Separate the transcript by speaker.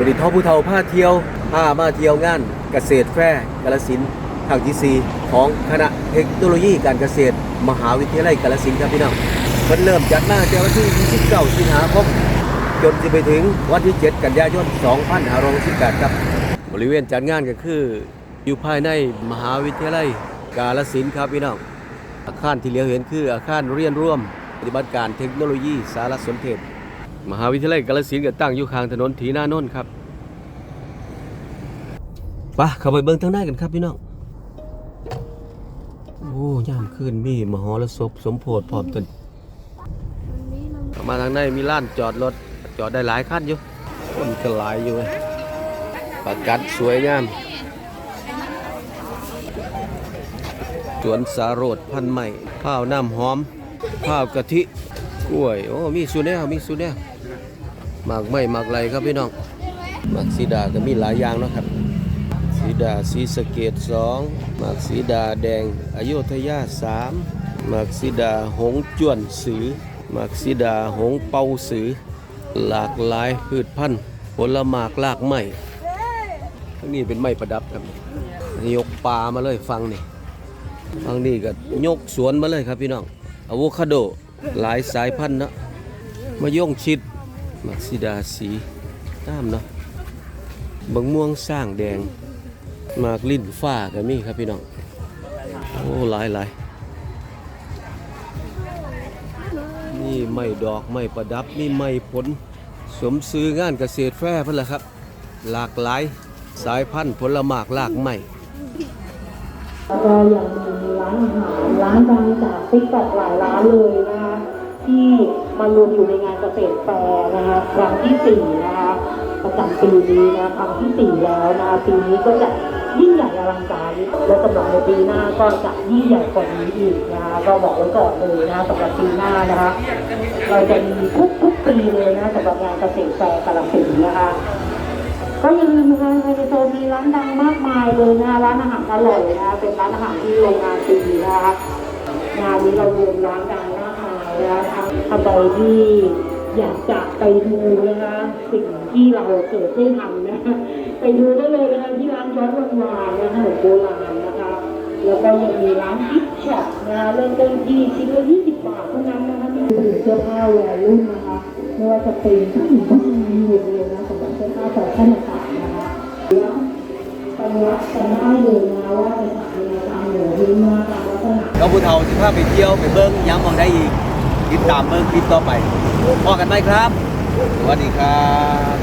Speaker 1: บริทอผู้เฒ่าผ้าเที่ยวผ้ามาเที่ยวงานเกษตรแฟร์กาลสินธุ์ครั้งที่ 4 ของคณะเทคโนโลยีการเกษตร มหาวิทยาลัยกาลสินครับพี่น้องเพิ่นเริ่มจัดมาแต่วันที่29สิงหาคมจนจะไปถึงวันที่ 7 กันยายน 2568ครับ บริเวณจัดงานก็คืออยู่ภายในมหาวิทยาลัยกาลสินครับพี่น้องอาคารที่เหลียวเห็นคืออาคารเรียนร่วม ปฏิบัติการเทคโนโลยีสารสนเทศ มหาวิทยาลัยกาฬสินธุ์ก็ตั้งอยู่ข้างถนนถีนานนท์ครับปะเข้าไปเบิ่งทางหน้ากันครับพี่น้อง โอ้ยามคืนมีมหรสพสมโพธิพร้อมตนเข้ามาทางในมีร้านจอดรถ จอดได้หลายคันอยู่ คนก็หลายอยู่เว้ยประกัดสวยงามสวนสาโรดพันธุ์ใหม่ข้าวน้ำหอม ข้าวกะทิ กล้วย โอ้ มีสูแนวมีสูแนวหมากไม้หมากไรครับพี่น้องหมากสีดาก็มีหลายอย่างนะครับ สีดาสีสเกตสองหมากสีดาแดงอโยธยาสามหมากสีดาหงจวนสือหมากสีดาหงเป่าสือ หลากหลายพืชพันธุ์ผลหมากลากไม้ทั้งนี้เป็นไม้ประดับครับยกปลามาเลยฟังนี่ทางนี้ก็ยกสวนมาเลยครับพี่น้องอะโวคาโด หลายสายพันธุ์นะมะย่งชิดมักซิดาสีน้ำเนาะบังม่วงสร้างแดงมากลิ้นฟ้าก็มีครับพี่น้องโอ้หลายหลายนี่ไม่ดอกไม่ประดับนี่ไม่ผล สมซื้องานเกษตรแฟร์เพิ่นละครับ หลากหลายสายพันธุ์ผลหมากลากไม้
Speaker 2: แล้วก็ยังมี ร้านอาหารร้านดังจากติ๊กต็อกหลายร้านเลยนะคะที่มารวมอยู่ในงานเกษตรแฟร์นะคะครั้งที่สี่นะคะประจำปีนี้นะครั้งที่สี่แล้วนะคะปีนี้ก็จะยิ่งใหญ่อลังการและสำหรับในปีหน้าก็จะยิ่งใหญ่กว่านี้อีกนะคะก็บอกไว้ก่อนเลยนะคะสำหรับปีหน้านะคะเราจะมีทุกทุกๆปีเลยนะสำหรับงานเกษตรแฟร์กาลสินนะคะ ก็อย่าลืมนะคะในโซนมีร้านดังมากมายเลยนะคะร้านอาหารอร่อยนะคะเป็นร้านอาหารที่โรงงานตีนะคะงานนี้เรารวมร้านดังมากมายนะคะท่านใดที่อยากจะไปดูนะคะสิ่งที่เราเกิดได้ทำนะคะไปดูได้เลยนะคะที่ร้านย้อนวันวานนะคะขนมโบราณนะคะแล้วก็ยังมีร้านกิฟต์ช็อปนะคะเริ่มต้นที่ชิ้นละ20บาทเท่านั้นนะคะมีเสื้อผ้าวัยรุ่นนะคะไม่ว่าจะเป็นผู้หญิง รับเสื้อผ้าแฟชั่นต่างนะคะแล้วไปวัดกันได้เลยนะว่าจะสั่งยังไงตามหัวหิ้งมาตามลักษณะ
Speaker 1: เราผู้เฒ่าสิพาไปเที่ยวไปเบิ้งย้ำมองได้อีกติดตามเบิ้งคลิปต่อไปพอกันไหมครับ สวัสดีครับ